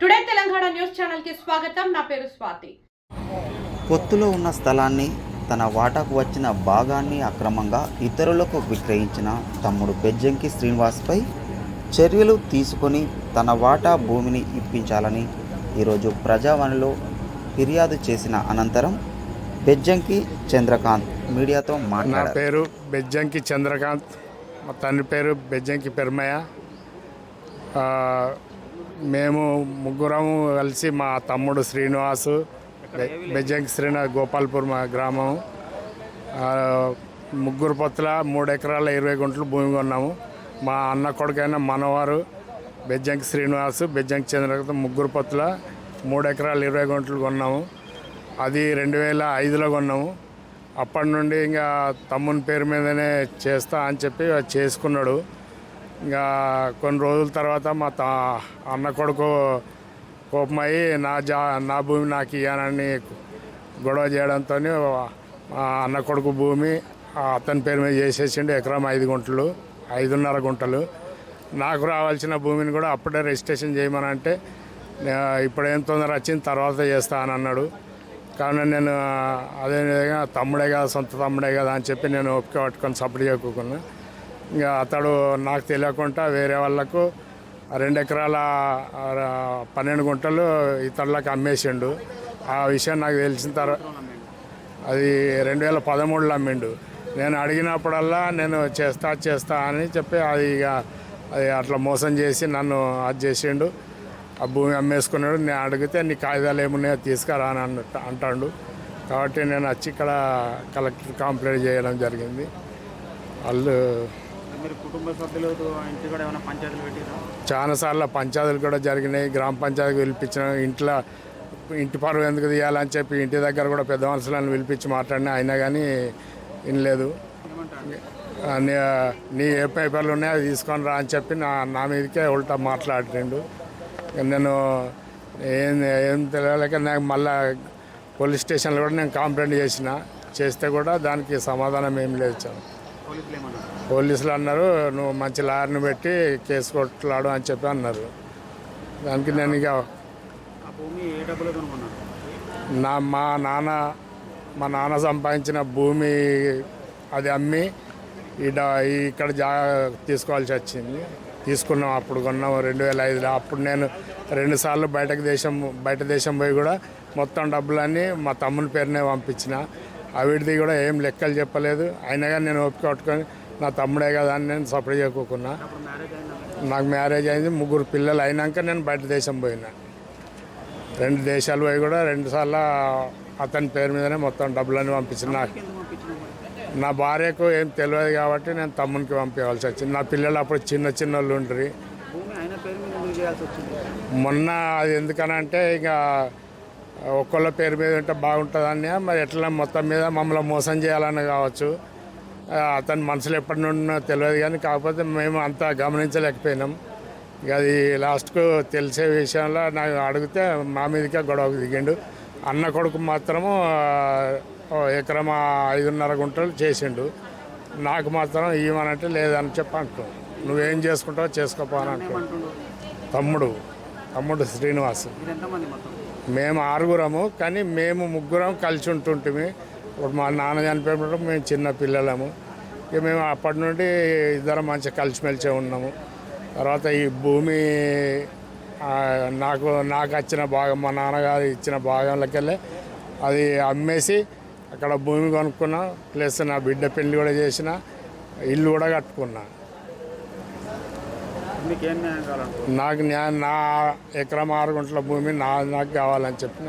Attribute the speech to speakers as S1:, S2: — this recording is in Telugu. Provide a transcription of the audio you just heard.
S1: టుడే తెలంగాణ న్యూస్ ఛానల్కి స్వాగతం. నా పేరు స్వాతి.
S2: పొత్తులో ఉన్న స్థలాన్ని తన వాటాకు వచ్చిన భాగాన్ని అక్రమంగా ఇతరులకు విక్రయించిన తమ్ముడు బెజ్జంకి శ్రీనివాస్పై చర్యలు తీసుకొని తన వాటా భూమిని ఇప్పించాలని ఈరోజు ప్రజావాణిలో ఫిర్యాదు చేసిన అనంతరం బెజ్జంకి చంద్రకాంత్ మీడియాతో
S3: నా
S2: మాట్లాడారు
S3: పేరు బెజ్జంకి చంద్రకాంత్. మా తండ్రి పేరు బెజ్జంకి పెరమయ్య. ఆ, మేము ముగ్గురము కలిసి మా తమ్ముడు శ్రీనివాసు బె- బెజ్జంకి శ్రీనివాస్ గోపాల్పూర్ మా గ్రామం. ముగ్గురు పొత్తుల మూడు ఎకరాల ఇరవై గుంటలు భూమి కొన్నాము. మా అన్న కొడుకైన మనవారు బెజ్జంకి శ్రీనివాసు బెజ్జంకి చంద్రకాంత్ ముగ్గురు పొత్తుల మూడు ఎకరాలు ఇరవై గుంటలు కొన్నాము. అది రెండు వేల ఐదులో కొన్నాము. అప్పటి నుండి ఇంకా తమ్ముని పేరు మీదనే చేస్తా అని చెప్పి చేసుకున్నాడు. ఇంకా కొన్ని రోజుల తర్వాత మా తా అన్న కొడుకు కోపమయ్యి నా జా నా భూమి నాకు ఇయ్యానని గొడవ చేయడంతో అన్న కొడుకు భూమి ఆ అతని పేరు మీద చేసేసిండు ఎకరం ఐదు గుంటలు ఐదున్నర గుంటలు. నాకు రావాల్సిన భూమిని కూడా అప్పుడే రిజిస్ట్రేషన్ చేయమని అంటే ఇప్పుడు ఏం తొందర వచ్చింది తర్వాత చేస్తా అని అన్నాడు. కానీ నేను అదే విధంగా తమ్ముడే కదా సొంత తమ్ముడే కదా అని చెప్పి నేను ఒప్పుక పట్టుకొని సపోర్ట్ చేసుకున్నాను ఇంకా అతడు నాకు తెలియకుండా వేరే వాళ్ళకు రెండు ఎకరాల పన్నెండు గుంటలు ఇతరులకు అమ్మేసిండు. ఆ విషయం నాకు తెలిసిన తర్వాత అది రెండు వేల పదమూడులో అమ్మిండు. నేను అడిగినప్పుడల్లా నేను చేస్తా చేస్తా అని చెప్పి అది ఇక అది అట్లా మోసం చేసి నన్ను అది చేసిండు. ఆ భూమి అమ్మేసుకున్నాడు. నేను అడిగితే నీ కాగితాలు ఏమున్నాయో తీసుకురా అని అన్నట్టు అంటాడు. కాబట్టి నేను వచ్చి ఇక్కడ కలెక్టర్ కంప్లైంట్ చేయడం జరిగింది. వాళ్ళు
S4: మీరు కుటుంబ సభ్యులతో ఇంటి కూడా ఏమైనా పంచాయతీలు పెట్టిరా?
S3: చాలాసార్లు పంచాయతీలు కూడా జరిగినాయి. గ్రామ పంచాయతీకి పిలిపించిన ఇంట్లో ఇంటి పరువు ఎందుకు తీయాలని చెప్పి ఇంటి దగ్గర కూడా పెద్ద మనుషులను పిలిపించి మాట్లాడినా అయినా కానీ వినలేదు. నీ ఏ పేపర్లు ఉన్నాయో అవి తీసుకొని రా అని చెప్పి నా నా మీదకే ఉల్టా మాట్లాడిండు. నేను ఏం ఏం తెలియలేక నాకు మళ్ళా పోలీస్ స్టేషన్లో కూడా నేను కంప్లైంట్ చేసిన. చేస్తే కూడా దానికి సమాధానం ఏం లేదు సార్.
S4: పోలీసులు
S3: అన్నారు నువ్వు మంచి లాయర్ని పెట్టి కేసు కొట్లాడు అని చెప్పి అన్నారు. దానికి నేను ఇక నా మా నాన్న మా నాన్న సంపాదించిన భూమి అది అమ్మి ఈ డ- ఈ ఇక్కడ జాగా తీసుకోవాల్సి వచ్చింది. తీసుకున్నాం అప్పుడు కొన్నాం రెండు వేల ఐదులో. అప్పుడు నేను రెండు సార్లు బయటకు దేశం బయట దేశం పోయి కూడా మొత్తం డబ్బులన్నీ మా తమ్ముని పేరునే పంపించిన. అవిటిది కూడా ఏం లెక్కలు చెప్పలేదు. అయినా కానీ నేను ఓపిక పట్టుకొని నా తమ్ముడే కదా అని నేను సపరేట్
S4: అయిందా
S3: నాకు మ్యారేజ్ అయింది ముగ్గురు పిల్లలు అయినాక నేను బయట దేశం పోయినా. రెండు దేశాలు పోయి కూడా రెండు సార్లు అతని పేరు మీదనే మొత్తం డబ్బులన్నీ పంపించిన నాకు? నా భార్యకు ఏం తెలియదు కాబట్టి నేను తమ్మునికి పంపించవలసి వచ్చింది. నా పిల్లలు అప్పుడు చిన్న చిన్న వాళ్ళు
S4: వచ్చింది?
S3: మొన్న అది ఎందుకనంటే ఇక ఒక్కొల్ల పేరు మీద ఉంటే బాగుంటుందని మరి ఎట్లా మొత్తం మీద మమ్మల్ని మోసం చేయాలని కావచ్చు. అతని మనసులో ఎప్పటి నుండి తెలియదు కానీ కాకపోతే మేము అంతా గమనించలేకపోయినాం. ఇక అది లాస్ట్కు తెలిసే విషయంలో నాకు అడిగితే మా మీదకే గొడవకు దిగిండు. అన్న కొడుకు మాత్రము ఎకరం ఐదున్నర గుంటలు చేసిండు. నాకు మాత్రం ఇవ్వనంటే లేదని చెప్పి అంటున్నాను నువ్వేం చేసుకుంటావో చేసుకోపో అని అంటున్నాడు.
S4: ఏమంటుండు
S3: తమ్ముడు తమ్ముడు శ్రీనివాస్. మేము ఆరుగురము కానీ మేము ముగ్గురం కలిసి ఉంటుంటిమి. ఇప్పుడు మా నాన్న చనిపోయినప్పుడు మేము చిన్న పిల్లలము. ఇక మేము అప్పటి నుండి ఇద్దరం మంచిగా కలిసిమెలిసే ఉన్నాము. తర్వాత ఈ భూమి నాకు నాకు వచ్చిన భాగం మా నాన్నగారు ఇచ్చిన భాగంలోకెళ్ళి అది అమ్మేసి అక్కడ భూమి కొనుక్కున్నా ప్లస్ నా బిడ్డ పెళ్ళి కూడా చేసిన ఇల్లు కూడా కట్టుకున్నా. నాకు నా ఎకరం ఆరు గుంటల భూమి నా నాకు కావాలని చెప్పిన